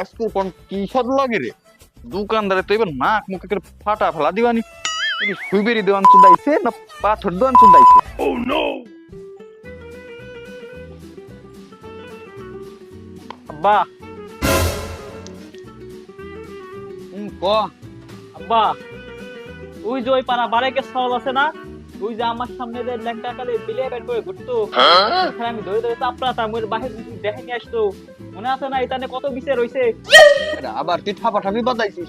আজকে কোন কি সদ লাগে রে? দোকানদারে তো এবার নাক মুখে করে ফাটা ফেলা দিবানি। কি সুবেরি দোকান চুদাইছে না পাথর দোকান চুদাইছে আব্বা। হুম ক? আব্বা। ওই যে ওই পাড়া বারেকের সব আছে না? ওই যে আমার সামনে যে ল্যাংটা কালে বিলিয়ে করে ঘুরতো ওখানে আমি ধরে ধরে ওই বাহির দেখে নিয়ে আসতো। মনে আছে না এখানে কত বিষয় রয়েছে এটা আবার তুই ঠাপাঠাপি বাদাইছিস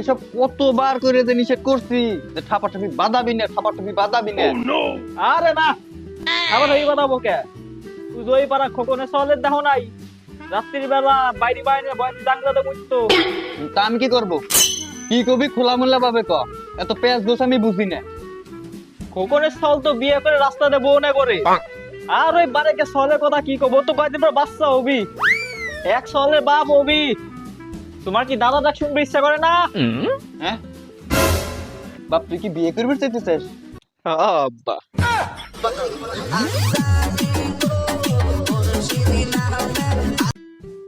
এসব কতবার করে যে নিষেধ করছি যে ঠাপাঠাপি বাদাবি না ঠাপাঠাপি বাদাবি না। আরে না! আবার এই কথা বকে। তুই যে ওই পাড়া খোকনের সলের দেখো নাই রাত্রির বেলা বাইরে বাইরে বয়স জাংলাতে তা আমি কি করব? কি কবি খোলামেলা ভাবে ক? এত পেঁয়াজ গোছ আমি বুঝি না। খোকনের সল তো বিয়ে করে রাস্তাতে বউনে করে আর ওই বারেকে সলের কথা কি কব? তো কয়দিন পর বাচ্চা হবি। এক সলের বাপ হবি। তোমার কি দাদা দেখ শুনবে ইচ্ছা করে না? হ্যাঁ? বাপ তুই কি বিয়ে করবি চাইতে চাস? আব্বা।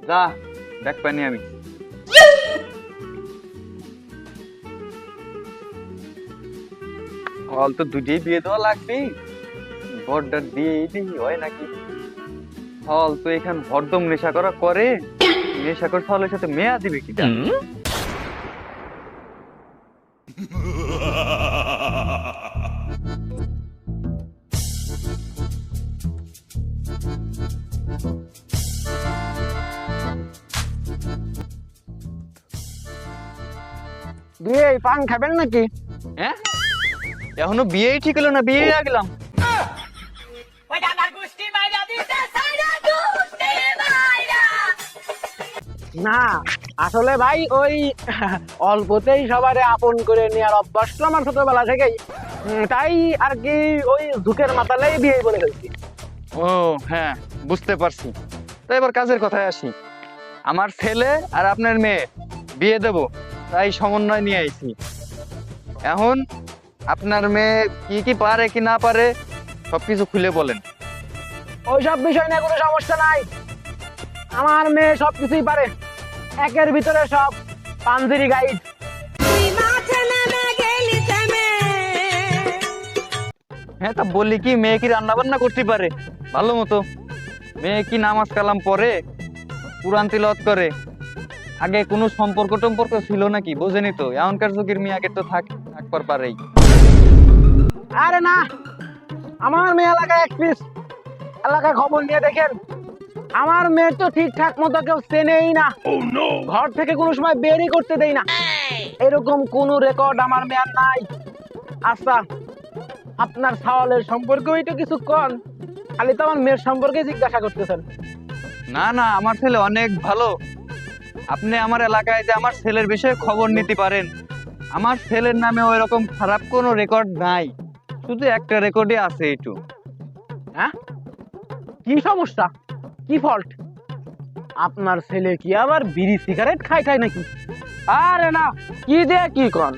যা দেখ পানি আমি। হল তো দুটোই বিয়ে দেওয়া লাগবে। বর্ডার দিয়ে দিই হয় নাকি? হল তো এখান হরদম নেশা করা করে। নেশা করে হলের সাথে মেয়া দিবে কিটা বিয়ে পান খাবেন নাকি? হ্যাঁ? এখনও বিয়েই ঠিক হলো না বিয়ে গেলাম না আসলে ভাই ওই অল্পতেই সবারে আপন করে নেওয়ার অভ্যাস তো আমার ছোটবেলা থেকেই। তাই আর কি ওই ঝুঁকের মাতালেই বিয়ে বলে ফেলছি। ও হ্যাঁ বুঝতে পারছি। তো এবার কাজের কথায় আসি। আমার ছেলে আর আপনার মেয়ে বিয়ে দেব তাই সমন্বয় নিয়ে আইছি। এখন আপনার মেয়ে কি কি পারে কি না পারে সবকিছু খুলে বলেন। ওইসব বিষয় নিয়ে কোনো সমস্যা নাই। আমার মেয়ে সব কিছুই পারে। একের ভিতরে সব পাঞ্জিরি গাইড হ্যাঁ তা বলি কি মেয়ে কি রান্না বান্না করতে পারে? ভালো মতো। মেয়ে কি নামাজ কালাম পড়ে কোরআন তিলত করে? আগে কোনো সম্পর্ক টম্পর্ক ছিল নাকি? বোঝেনি তো। এমনকার যুগের মেয়ে আগে তো থাক থাকবার পারেই। আরে না আমার মেয়ে এলাকায় এক পিস এলাকায় খবর নিয়ে দেখেন। আমার মেয়ে তো ঠিকঠাক মতো কেউ চেনেই না। ঘর থেকে কোনো সময় বেরই করতে দেই না। এরকম কোনো রেকর্ড আমার মেয়ের নাই। আচ্ছা আপনার সাওয়ালের সম্পর্কে তো কিছু কন। খালি তো আমার মেয়ের সম্পর্কে জিজ্ঞাসা করতেছেন। না না আমার ছেলে অনেক ভালো। আপনি আমার এলাকায় যে আমার ছেলের বিষয়ে খবর নিতে পারেন। আমার ছেলের নামে ওই রকম খারাপ কোনো রেকর্ড নাই। শুধু একটা রেকর্ডে আছে একটু হ্যাঁ? কি সমস্যা? কি ফল্ট আপনার ছেলে কি আবার বিড়ি সিগারেট খায় খায় নাকি? আরে না কি দে কি কন?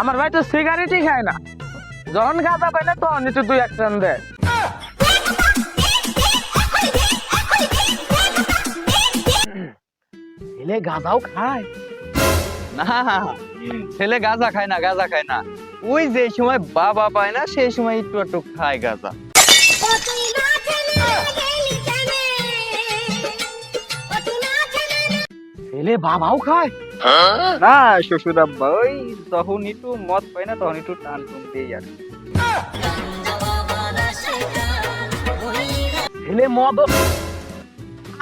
আমার ভাই তো সিগারেটই খায় না। যখন গাঁজা পায় না তখন একটু দুই এক টান দেয়। ছেলে গাঁজাও খায়? না ছেলে গাঁজা খায় না গাঁজা খায় না। ওই যে সময় বাবা পায় না, সেই সময় একটু একটু খায় গাঁজা। ছেলে বাবাও খায়? না শ্বশুর ওই যখন একটু মদ পায় না, তখন একটু টান দিয়ে আর ছেলে মদ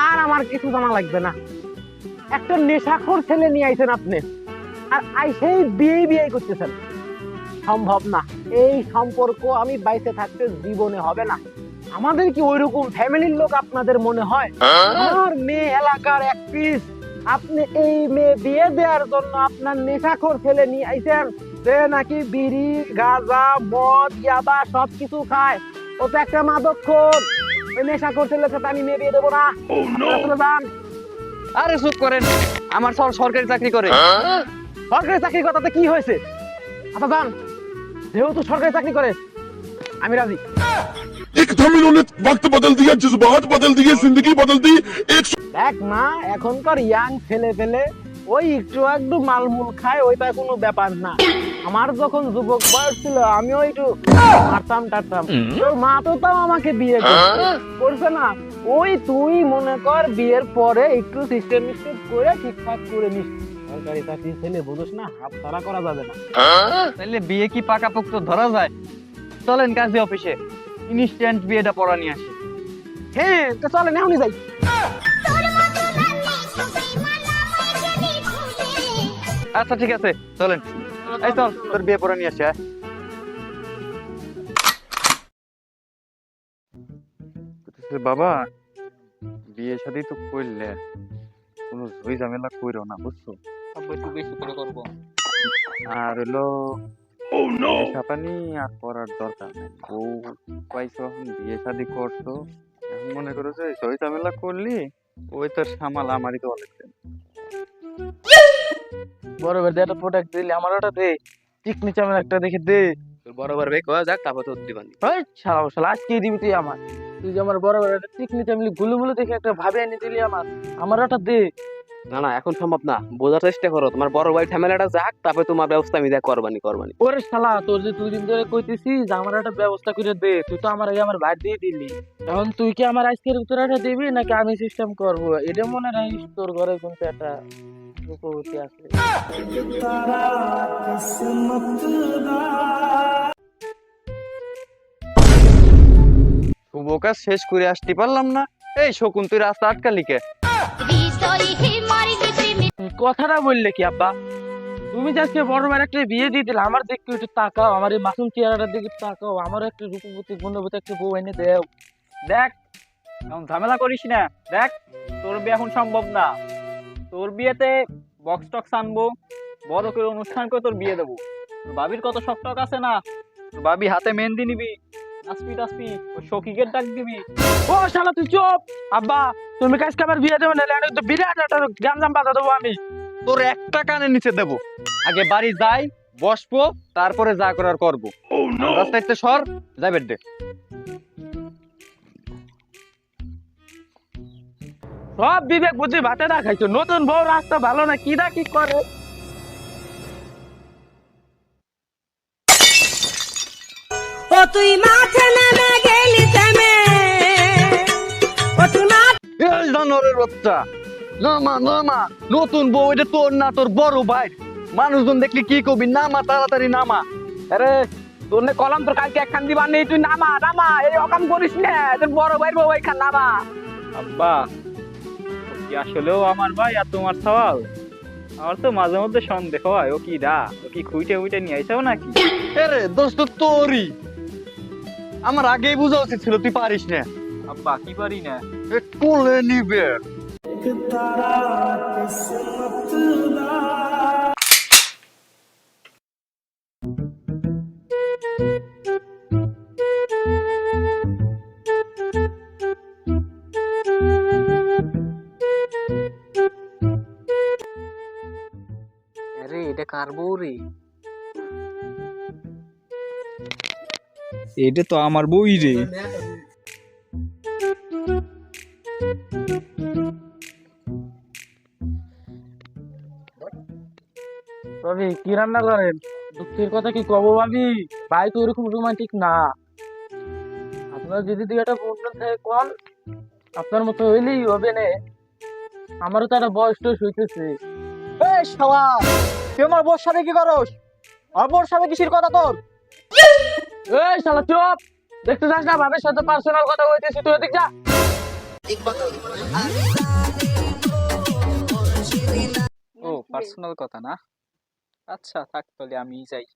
আর আমার কিছু জানা লাগবে না। একটা নেশাখোর ছেলে নিয়ে আইছেন আপনি, আর আইসেই বিয়ে বিয়ে করতেছেন। সম্ভব না। এই সম্পর্ক আমি বাইতে থাকতে জীবনে হবে না। আমাদের কি ওইরকম ফ্যামিলির লোক আপনাদের মনে হয়? আমার মেয়ে এলাকার এক পিস। আপনি এই মেয়ে বিয়ে দেওয়ার জন্য আপনার নেশাখোর ছেলে নিয়ে আইছেন। সে নাকি বিড়ি গাঁজা মদ ইয়াবা সব কিছু খায়। ও তো একটা মাদকখোর ওই নেশাখোর ছেলের সাথে আমি মেয়ে বিয়ে দেবো না। আপনারা যান। আরে চুপ করেন। আমার সব সরকারি চাকরি করে। সরকারি চাকরির কথাতে কি হয়েছে? আচ্ছা যান। যেহেতু সরকারি চাকরি করে আমি রাজি। এক উনি বদল বদল দিয়ে বদল দি এক দেখ মা এখনকার ইয়াং ছেলে ওই একটু একটু মালমুল খায় ওইটা কোনো ব্যাপার না। আমার যখন যুবক বয়স ছিল আমিও একটু মারতাম টারতাম। তোর মা তো তাও আমাকে বিয়ে হ্যাঁ? করছে। না। ওই তুই মনে কর বিয়ের পরে একটু সিস্টেম করে ঠিকঠাক করে নিস। সরকারি চাকরি ছেলে বুঝোস না হাত ছাড়া করা যাবে না। তাহলে বিয়ে কি পাকাপোক্ত ধরা যায়? চলেন কাজী অফিসে ইনস্ট্যান্ট বিয়েটা পড়া নিয়ে আসি। হ্যাঁ তো চলেন এখনই যাই। তোর আচ্ছা ঠিক আছে চলেন। এই চল তোর বিয়ে পড়া নিয়ে আসি আয়। বাবা বিয়ে শাদী তো করলে কোনো ঝই ঝামেলা কইরো না বুঝছ? আব্বা একটু বেশি করে করব। আর হলো সাপানি আর করার দরকার নেই। বউ পাইছো এখন বিয়ে শাদী করছ। এখন মনে করো যে ঝই ঝামেলা করলি ওই তোর সামাল আমারই তো অনেক বড় ভাই একটা প্রোডাক্ট দিলে আমার ওটা দে। চিকনি চামের একটা দেখে দে। তোর বড় বড় ভাই কয়া যাক তারপর তোর দিবানি। ওই শালা শালা আজকে দিবি তুই আমার। তুই যে আমার বড় বড় একটা চিকনি চামলি গুলুমুলু দেখে একটা ভাবে এনে দিলি আমার। আমার ওটা দে। না না এখন সম্ভব না। বোঝার চেষ্টা করো তোমার বড় ভাই ঝামেলাটা যাক তারপর তোমার ব্যবস্থা আমি দেখ করবানি করবানি। ওরে শালা তোর যে দুই দিন ধরে কইতেছি যে আমার একটা ব্যবস্থা করে দে তুই তো আমার আগে আমার ভাই দিয়ে দিলি। এখন তুই কি আমার আজকের উত্তরটা দিবি নাকি আমি সিস্টেম করব? এটা মনে রাখিস তোর ঘরে কিন্তু একটা রূপবতী আছে। শুভ কাজ শেষ করে আসতে পারলাম না। এই শকুন তুই রাস্তা আটকালি কথাটা বললে কি, আব্বা? তুমি যে আজকে বড় ভাইয়ের একটা বিয়ে দিয়ে দিলে, আমার দিকে একটু তাকাও, আমার এই মাসুম চেহারাটার দিকে তাকাও আমার একটা রূপবতী, গুণবতী একটা বউ এনে দেও। দেখ এখন ঝামেলা করিস না। দেখ, তোর বিয়ে এখন সম্ভব না। তোর বিয়েতে বক্স টক্স আনব, বড় করে অনুষ্ঠান করে তোর বিয়ে দেবো। তোর বাবির কত শখ টক আছে না? তোর বাবি হাতে মেহেন্দি নিবি। সখীকের ডাক দিবি। ও শালা, তুই চুপ। আব্বা, তুমি আমার বিয়ে দেবে না তো বিরাট একটা দেবো আমি। তোর একটা নিচে দেবো। আগে বাড়ি যাই, বসবো, তারপরে যা করার করব। রাস্তায় সর যাবে দে। সব বিবেক বুদ্ধি ভাতে না খাইছো। নতুন বউ, রাস্তা ভালো না, কি দা কি করে? তুই মাঠে নেমে গেলি ও তুই নামা নতুন বউ এটা তোর না তোর বড় ভাই। মানুষজন দেখলি কি কবি নামা তাড়াতাড়ি নামা আরে তোর নে কলম তোর কালকে একখান দিবা নেই তুই নামা নামা এই অকাম করিস না। তোর বড় ভাই বউ এইখান নামা আব্বা কি আসলেও আমার ভাই আর তোমার সওয়াল? আমার তো মাঝে মধ্যে সন্দেহ হয় ও কি দা? ও কি খুইটে উইটে নিয়ে আইসাও নাকি? আরে দোস্ত তোরই। আমার আগেই বোঝা উচিত ছিল তুই পারিস না। আব্বা কি পারি না? কোলে নিবে। আরে এটা কার বউ রে এটা তো আমার বই রে। তবে কি রান্না করেন? দুঃখের কথা কি কব ভাবি? ভাই তো ওরকম রোমান্টিক না। আপনার যদি দুই একটা প্রবলেম থাকে কল আপনার মতো হইলেই হবে না। আমারও তো একটা বয়স টয়স হইতেছে। এই শালা তুই আমার বর সাথে কি করস? আর বর সাথে কিসের কথা তোর? এই শালা চুপ। দেখতে যাস না ভাবের সাথে পার্সোনাল কথা হইতেছি তুই ওদিক যা। ও পার্সোনাল কথা না? আচ্ছা থাক তাহলে আমি যাই।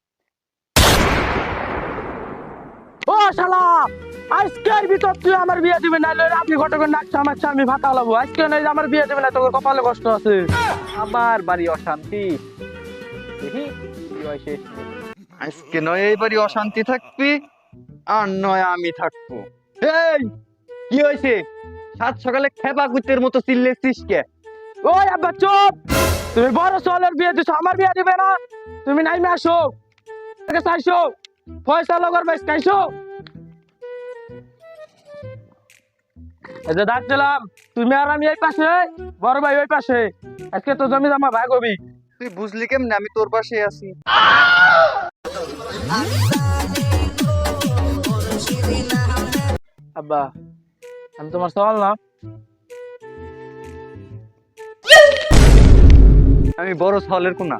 ও শালা আজকের ভিতর তুই আমার বিয়ে দিবি না লইলে আপনি ঘটকের নাক চামাচ্ছে আমি ভাতা লাবো আজকে নাই আমার বিয়ে দিবি না তোর কপালে কষ্ট আছে। আবার বাড়ি অশান্তি। দেখি কি শেষ আজকে নয় এই অশান্তি থাকবি, আর নয়, আমি থাকব। এই, কি হয়েছে? সাত সকালে খেপা কুত্তের মতো চিল্লেছিস কে? ওই আব্বা, চুপ! তুমি বড় চলের বিয়ে দিছো, আমার বিয়ে দিবে না। তুমি নাই নাইমে আসো চাইছো, পয়সা লগর বেশ খাইছো। এই যে ডাকছিলাম তুমি আর আমি এই পাশে, বড় ভাই ওই পাশে। আজকে তো জমি জমা ভাগ হবি। তুই বুঝলি কেমনে আমি তোর পাশে আছি? আব্বা, আমি তোমার সওয়াল না। আমি বড় ছলের কোনা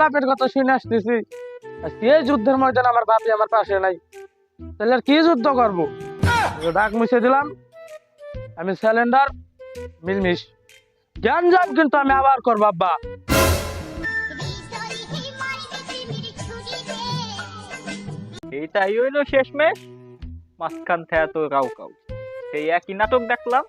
বাপের কথা শুনে আসতেছি। এই যুদ্ধের ময়দান আমার বাপি আমার পাশে নাই? তাহলে আর কি যুদ্ধ করব? ডাক মুছে দিলাম। আমি সিলিন্ডার মিলমিশ। যাম কিন্তু আমি আবার করব, আব্বা। এইটাই হইল শেষমেশ। মাঝখান থেকে তো কাউ কাউ সেই একই নাটক দেখলাম।